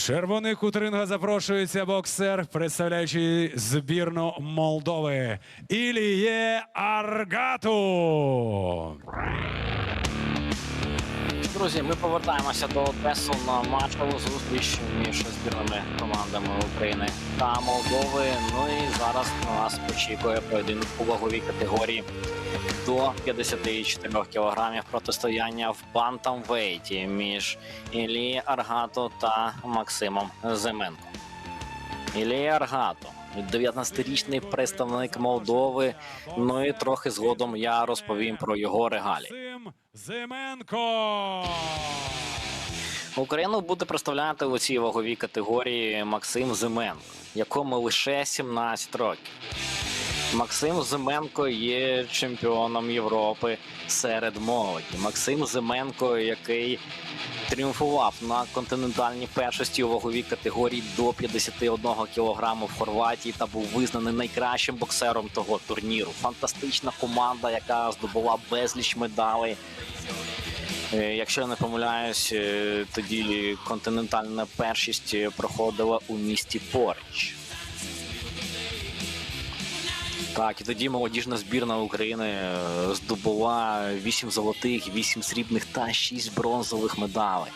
Червоний кут ринга запрошується боксер, представляючи збірну Молдови Іліє Аргату. Друзі, ми повертаємося до Одесу на матчову зустріч між збірними командами України та Молдови. Ну і зараз на нас очікує поєдинок у ваговій категорії до 54 кілограмів протистояння в бантамвейті між Ілією Аргато та Максимом Зименко. Ілія Аргато, 19-річний представник Молдови. Ну і трохи згодом я розповім про його регалії. Зименко. Україну буде представляти у цій ваговій категорії Максим Зименко, якому лише 17 років. Максим Зименко є чемпіоном Європи серед молоді. Максим Зименко, який тріумфував на континентальній першості у ваговій категорії до 51 кг в Хорватії та був визнаний найкращим боксером того турніру. Фантастична команда, яка здобула безліч медалей. Е, Якщо я не помиляюсь, е, тоді континентальна першість е, проходила у місті Поріч. Так, і тоді молодіжна збірна України е, здобула 8 золотих, 8 срібних та 6 бронзових медалей.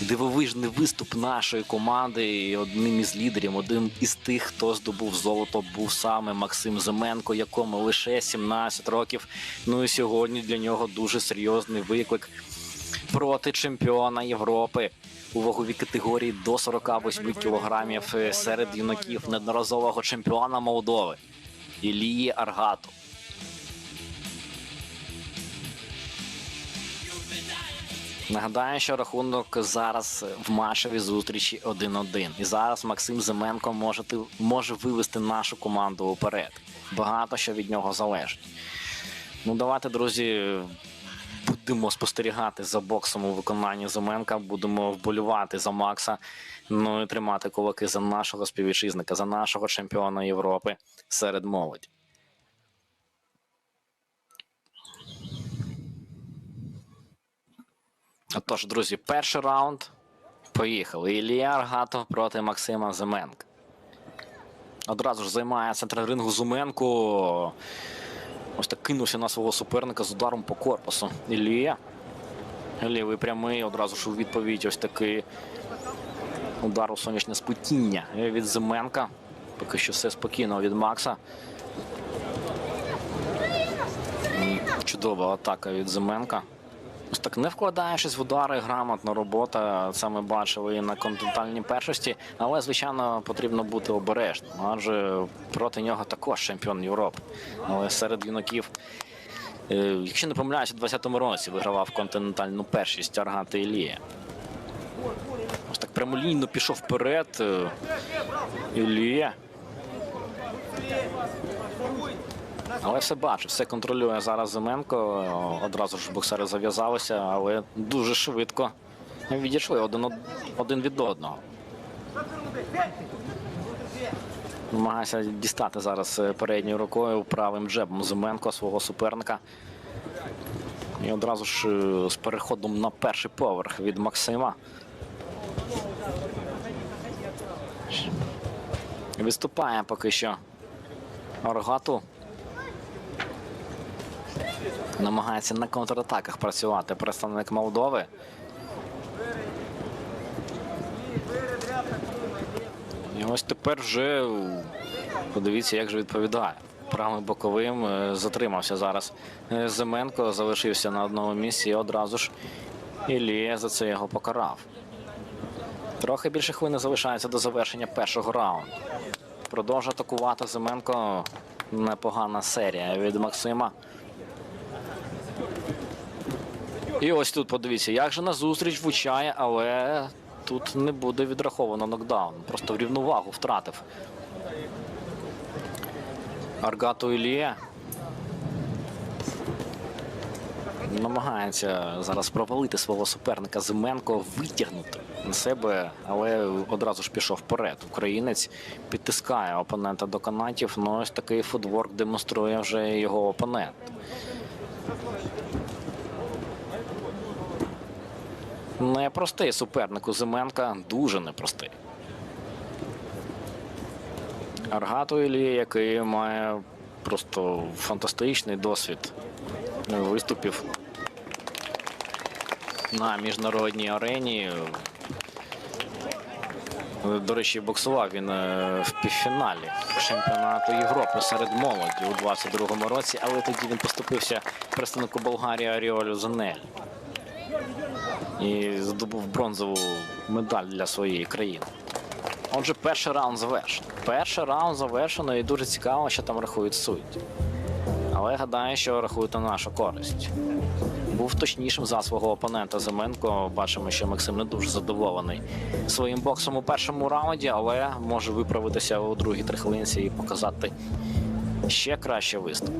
Дивовижний виступ нашої команди. І одним із лідерів, один із тих, хто здобув золото, був саме Максим Зименко, якому лише 17 років. Ну і сьогодні для нього дуже серйозний виклик проти чемпіона Європи у ваговій категорії до 48 кілограмів е, серед юнаків неодноразового чемпіона Молдови Ілії Аргату. Нагадаю, що рахунок зараз в матчевій зустрічі 1-1. І зараз Максим Зименко може, може вивести нашу команду уперед. Багато що від нього залежить. Ну, давайте, друзі, будемо спостерігати за боксом у виконанні Зименка, будемо вболювати за Макса. Ну і тримати кулаки за нашого співвітчизника, за нашого чемпіона Європи серед молоді. Отож, друзі, перший раунд. Поїхали. Ілія Аргатов проти Максима Зименка. Одразу ж займає центр рингу Зуменко. Ось так кинувся на свого суперника з ударом по корпусу. Ілія. Лівий прямий, одразу ж у відповідь ось такий удар у сонячне спотіння від Зименка. Поки що все спокійно від Макса. Чудова атака від Зименка. Ось так не вкладаючись в удари, грамотна робота. Це ми бачили і на континентальній першості, але звичайно потрібно бути обережним, адже проти нього також чемпіон Європи. Але серед юнаків, е, якщо не помиляюся, у 20-му році вигравав континентальну першість Аргата Ілія. Ось так прямолінійно пішов вперед. е, Ілія. Але все бачить, все контролює зараз Зименко. Одразу ж боксери зав'язалися, але дуже швидко відійшли один, один від одного. Намагається дістати зараз е, передньою рукою правим джебом Зименко свого суперника. І одразу ж е, з переходом на перший поверх від Максима. Виступає поки що Аргату. Намагається на контратаках працювати представник Молдови. І ось тепер вже подивіться, як же відповідає. Правим боковим е, затримався зараз. Е, Зименко залишився на одному місці і одразу ж Ілія за це його покарав. Трохи більше хвилини залишається до завершення першого раунду. Продовжує атакувати Зименко. Непогана серія від Максима. І ось тут подивіться, як же на зустріч влучає, але тут не буде відраховано нокдаун. Просто в рівновагу втратив. Аргато Ілія. Намагається зараз провалити свого суперника Зименко, витягнути на себе, але одразу ж пішов вперед. Українець підтискає опонента до канатів. Ну ось такий футворк демонструє вже його опонент. Непростий суперник у Зименка, дуже непростий. Аргату Іллі, який має просто фантастичний досвід виступів на міжнародній арені. До речі, боксував він е, в півфіналі чемпіонату Європи серед молоді у 22-му році, але тоді він поступився представнику Болгарії Аріолю Занель і здобув бронзову медаль для своєї країни. Отже, перший раунд завершено. Перший раунд завершено і дуже цікаво, що там рахують судді. Але гадаю, що рахують на нашу користь. Був точнішим за свого опонента Зименко. Бачимо, що Максим не дуже задоволений своїм боксом у першому раунді, але може виправитися у другій трихлинці і показати ще краще виступ.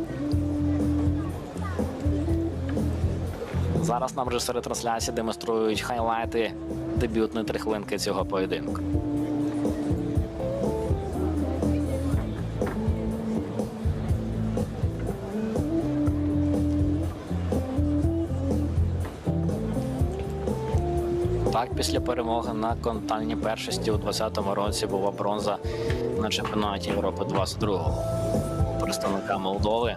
Зараз нам режисери трансляції демонструють хайлайти дебютної трихлинки цього поєдинку. Так, після перемоги на континентальній першості у 2020 році була бронза на чемпіонаті Європи 22-го. Представника Молдови.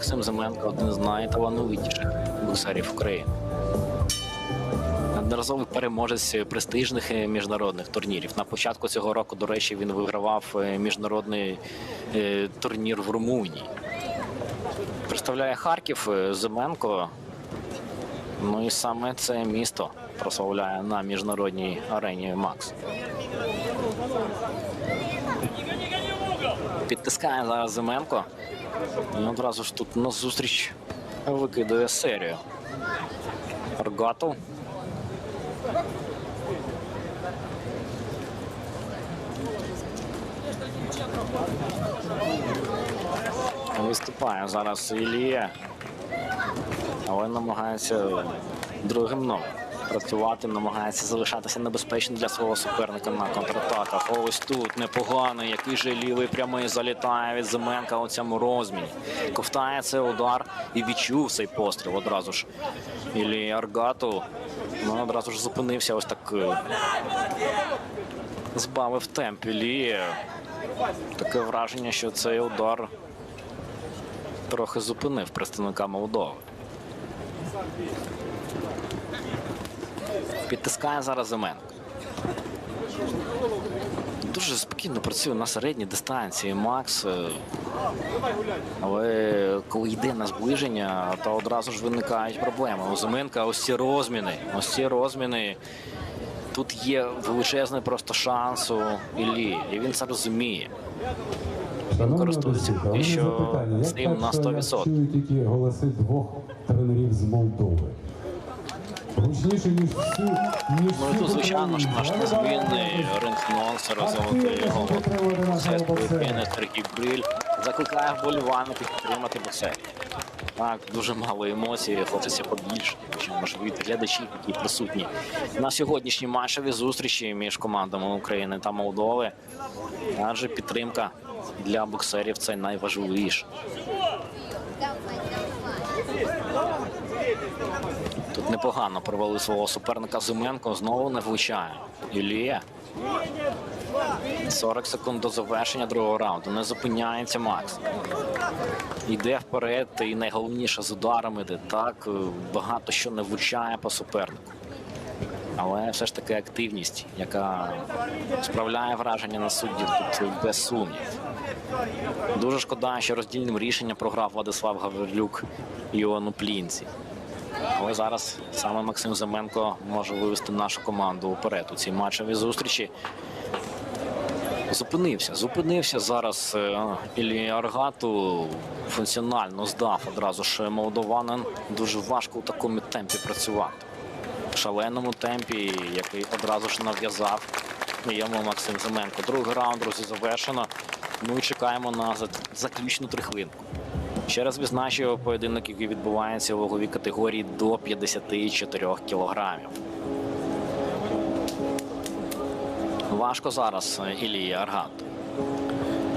Максим Зименко один з найталановитіших боксерів України. Неодноразовий переможець престижних е, міжнародних турнірів. На початку цього року, до речі, він вигравав е, міжнародний е, турнір в Румунії. Представляє Харків Зименко. Ну і саме це місто прославляє на міжнародній арені Макс. Підтискає зараз Зименко. І одразу ж тут на зустріч викидує серію. Аргатов. Виступає зараз Ілія, але намагається другим номером працювати, намагається залишатися небезпечним для свого суперника на контратаках. Ось тут непоганий, який же лівий прямий залітає від Зименка у цьому розміні. Ковтає цей удар і відчув цей постріл одразу ж. Ілія Аргату ну, одразу ж зупинився ось так. е, Збавив темп Ілія. Таке враження, що цей удар трохи зупинив представника Молдови. Підтискає зараз Зименко. Дуже спокійно працює на середній дистанції Макс. Але коли йде на зближення, то одразу ж виникають проблеми. У Зименка ось ці розміни. Ось ці розміни. Тут є величезний просто шанс у Іллі, і він це розуміє. Шановні користується поки що з ним на так, що 100%? Я чую тільки голоси двох тренерів з Молдови. Гучніше, ніж всі, ніж Ну тут, звичайно ж, наш незмінний рингнонсер, золотий його сеткою кине Сергій Бриль. Закликає вболівальників підтримати боксерів. Так, дуже мало емоцій, хочеться побільше, чим можливі глядачі, які присутні на сьогоднішній матчевій зустрічі між командами України та Молдови. Адже підтримка для боксерів це найважливіше. Тут непогано провели свого суперника Зименко, знову не влучає. Ілія. 40 секунд до завершення другого раунду. Не зупиняється Макс. Йде вперед, і найголовніше з ударами, де так е, багато що не влучає по супернику. Але все ж таки активність, яка справляє враження на суддів тут без сумнів. Дуже шкода, що роздільним рішенням програв Владислав Гаврилюк Іону Плінці. Але зараз саме Максим Зименко може вивести нашу команду уперед у цій матчевій зустрічі. Зупинився, зупинився зараз е, Іллі Аргату функціонально здав одразу ж молдованин. Дуже важко у такому темпі працювати. В шаленому темпі, який одразу ж нав'язав йому Максим Зименко. Другий раунд, друзі, завершено. Ну і чекаємо на за- заключну трихлинку. Ще раз відзначу поєдинок, який відбувається у ваговій категорії до 54 кілограмів. Важко зараз Ілії Аргат.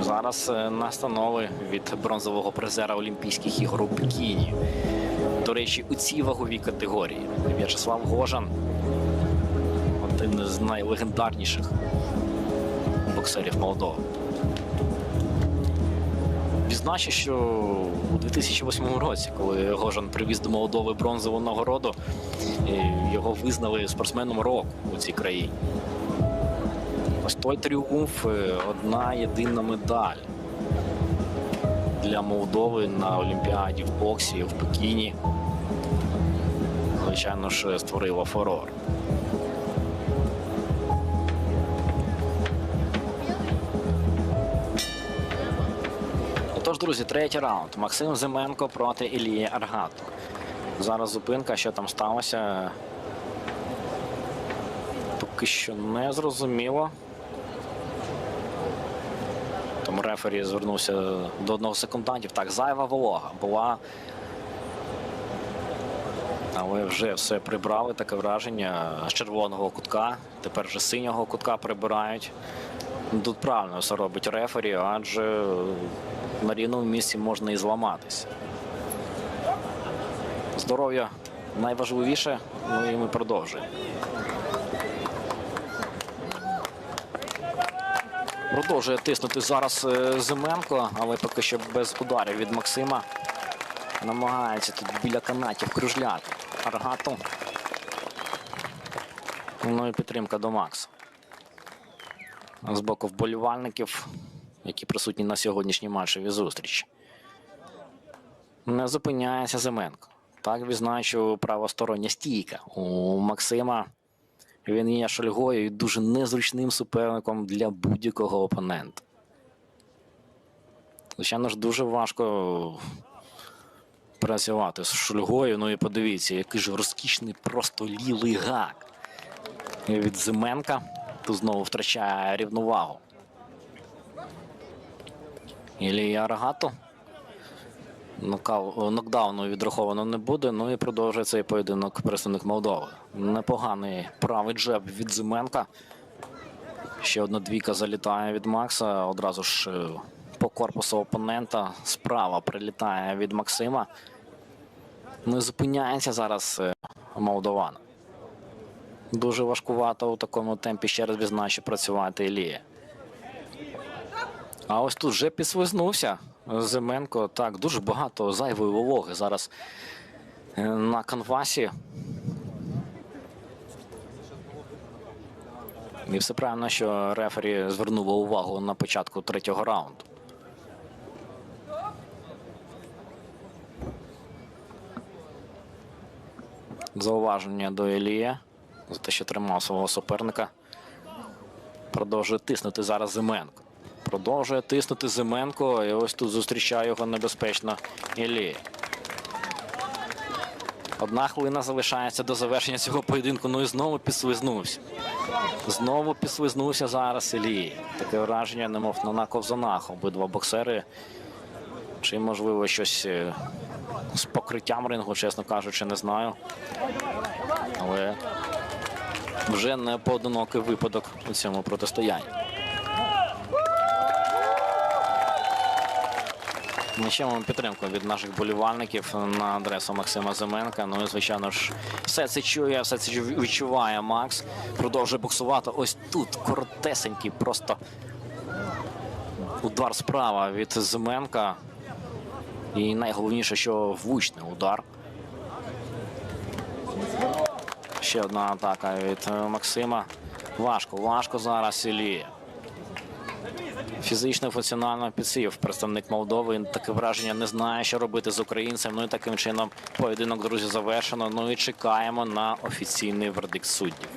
Зараз е, настанови від бронзового призера Олімпійських ігор у Пекіні. До речі, у цій ваговій категорії В'ячеслав Гожан один з найлегендарніших боксерів Молдови. Відзначу, що у 2008 році, коли Гожан привіз до Молдови бронзову нагороду, його визнали спортсменом року у цій країні. Ось той тріумф е, одна єдина медаль для Молдови на Олімпіаді в боксі в Пекіні. Звичайно ж, створила фурор. Друзі, третій раунд. Максим Зименко проти Ілії Аргату. Зараз зупинка, що там сталося. Поки що не зрозуміло. Тому рефері звернувся до одного з секундантів. Так, зайва волога була. Але вже все прибрали, таке враження з червоного кутка. Тепер вже синього кутка прибирають. Тут правильно все робить рефері, адже на рівному місці можна і зламатися. Здоров'я найважливіше, ну і ми продовжуємо. Продовжує тиснути зараз е, Зименко, але поки що без ударів від Максима. Намагається тут біля канатів кружляти. Аргату. Ну і підтримка до Макса. З боку вболівальників, які присутні на сьогоднішній матчевій зустрічі. Не зупиняється Зименко. Так відзначу правостороння стійка у Максима. Він є шульгою і дуже незручним суперником для будь-якого опонента. Звичайно ж, дуже важко працювати з шульгою. Ну і подивіться, який ж розкішний просто лівий гак від Зименка. Тут знову втрачає рівновагу. Ілія Арагато. Нокау- Нокдауну відраховано не буде. Ну і продовжує цей поєдинок представник Молдови. Непоганий правий джеб від Зименка. Ще одна двійка залітає від Макса. Одразу ж е, по корпусу опонента. Справа прилітає від Максима. Не зупиняється зараз е, Молдован. Дуже важкувато у такому темпі ще раз відзначу працювати Ілія. А ось тут вже підсвизнувся Зименко. Так, дуже багато зайвої вологи зараз е, на канвасі. І все правильно, що рефері звернув увагу на початку третього раунду. Зауваження до Елія за те, що тримав свого суперника. Продовжує тиснути зараз Зименко. Продовжує тиснути Зименко. І ось тут зустрічає його небезпечно Ілія. Одна хвилина залишається до завершення цього поєдинку. Ну і знову підслизнувся. Знову підслизнувся зараз Ілій. Таке враження, немов на ковзанах. Обидва боксери. Чи можливо щось е, з покриттям рингу, чесно кажучи, не знаю. Але вже не поодинокий випадок у цьому протистоянні. Ми підтримку від наших болівальників на адресу Максима Зименка. Ну і звичайно ж, все це чує, все це відчуває Макс. Продовжує боксувати. Ось тут коротесенький, просто удар справа від Зименка. І найголовніше, що влучний удар. Ще одна атака від Максима. Важко, важко зараз Ілія. Фізично функціонально підсів представник Молдови. Він Таке враження не знає, що робити з українцем. Ну і таким чином поєдинок, друзі, завершено. Ну і чекаємо на офіційний вердикт суддів.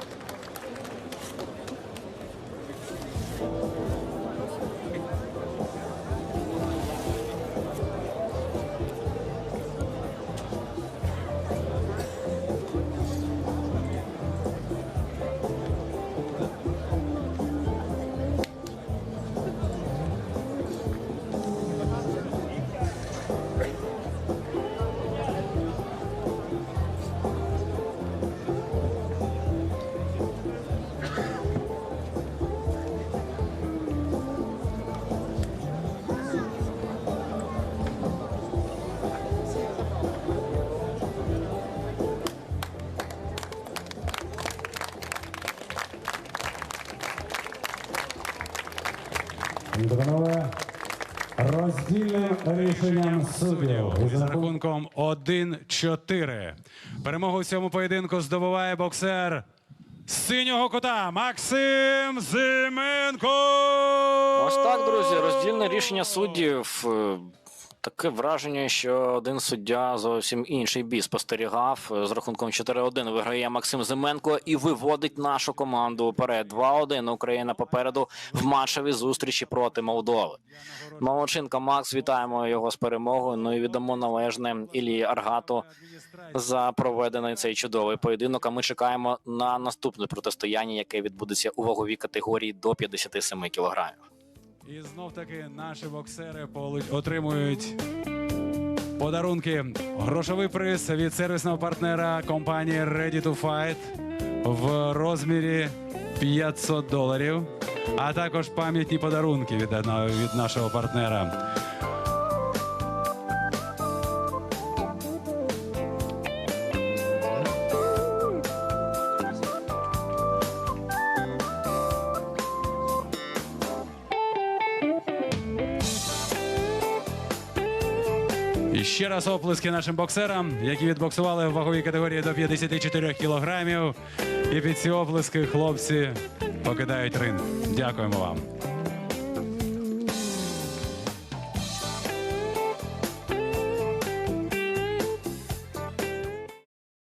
Роздільним рішенням суддів. Із рахунком рахунком 1-4. Перемогу в цьому поєдинку здобуває боксер синього кота Максим Зименко. Ось так, друзі, роздільне рішення суддів. Таке враження, що один суддя зовсім інший бій спостерігав. З рахунком 4-1 виграє Максим Зименко і виводить нашу команду вперед. 2-1 Україна попереду в матчевій зустрічі проти Молдови. Молодчинка Макс, вітаємо його з перемогою. Ну і віддамо належне Ілії Аргату за проведений цей чудовий поєдинок. А ми чекаємо на наступне протистояння, яке відбудеться у ваговій категорії до 57 кілограмів. І знов таки наші боксери отримують подарунки. Грошовий приз від сервісного партнера компанії Ready to Fight в розмірі 500 доларів, а також пам'ятні подарунки від, від нашого партнера. Ще раз оплески нашим боксерам, які відбоксували в ваговій категорії до 54 кілограмів. І під ці оплески хлопці покидають ринг. Дякуємо вам.